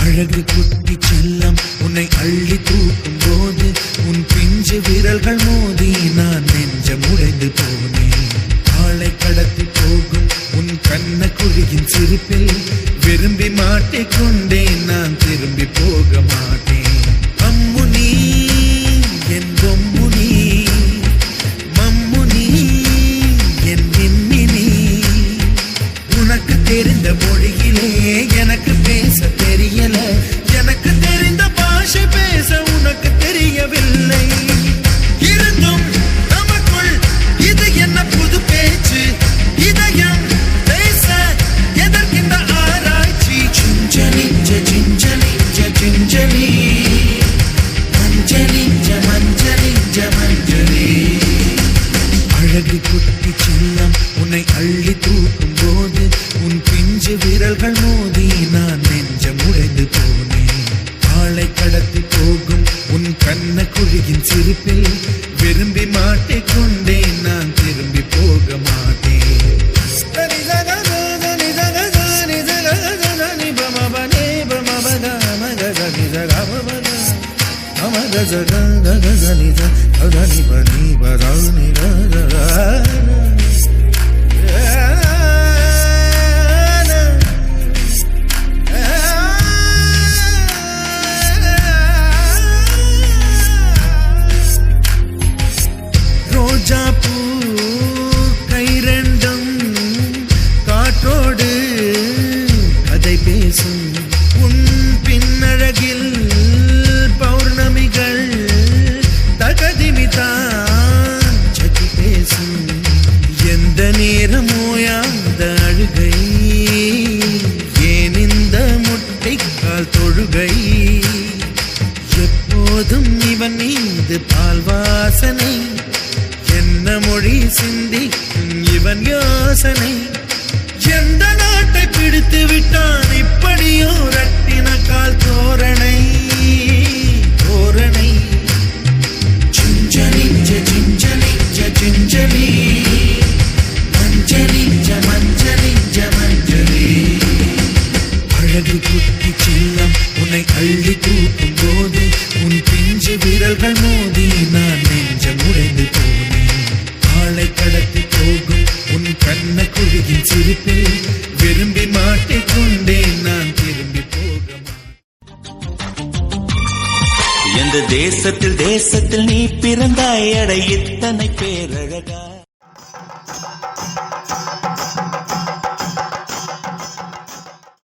அழகு குட்டி செல்லம் உன்னை அள்ளி தூக்கும் போது உன் பிஞ்சு விரல்கள் மோதி நான் நின்று விரும்பி மாட்டிக்கொண்டேன் நான் திரும்பி போக மாட்டேன். அம்முனி என் பொம்முனி மம்முனி என் மின்மினி. உனக்கு தெரிந்த மொழியிலே எனக்கு பேச தெரியல எனக்கு தெரிந்த பிஞ்சு விரல்கள் மோதி நான் நெஞ்சம் உடைந்து போனேன் ஆளை கடத்தி போகும் உன் கண்ண குழியின் சிரிப்பில் விரும்பி மாட்டிக்கொண்டேன் நான் திரும்பி போக மாட்டேன் ரோஜா எப்போதும் இவன் மீது பால் வாசனை என்ன மொழி சிந்திக்கும் இவன் யோசனை. எந்த நாட்டை பிடித்து விட்டான் இப்படியோ ரட்டின கால் தோரணை. தோரணை. சிஞ்சனிஞ்ச சிஞ்சனிஞ்ச சிஞ்சலி மஞ்சனிஞ்ச மஞ்சனிஞ்ச மஞ்சளி அழகு குட்டி செல்லம் உன்னை அள்ளி தூக்கும் போது உன் நெஞ்சு விரல்கள் மோதி நான் நெஞ்சம் உடைந்து போனேன். ஆளை கடத்தி போகும் உன் கண்ண குழுகின் சிரிப்பில் விரும்பி மாட்டிக்கொண்டேன் நான் திரும்பி போக எந்த தேசத்தில் தேசத்தில் நீ பிறந்தாய்? அடை இத்தனை பேரழகா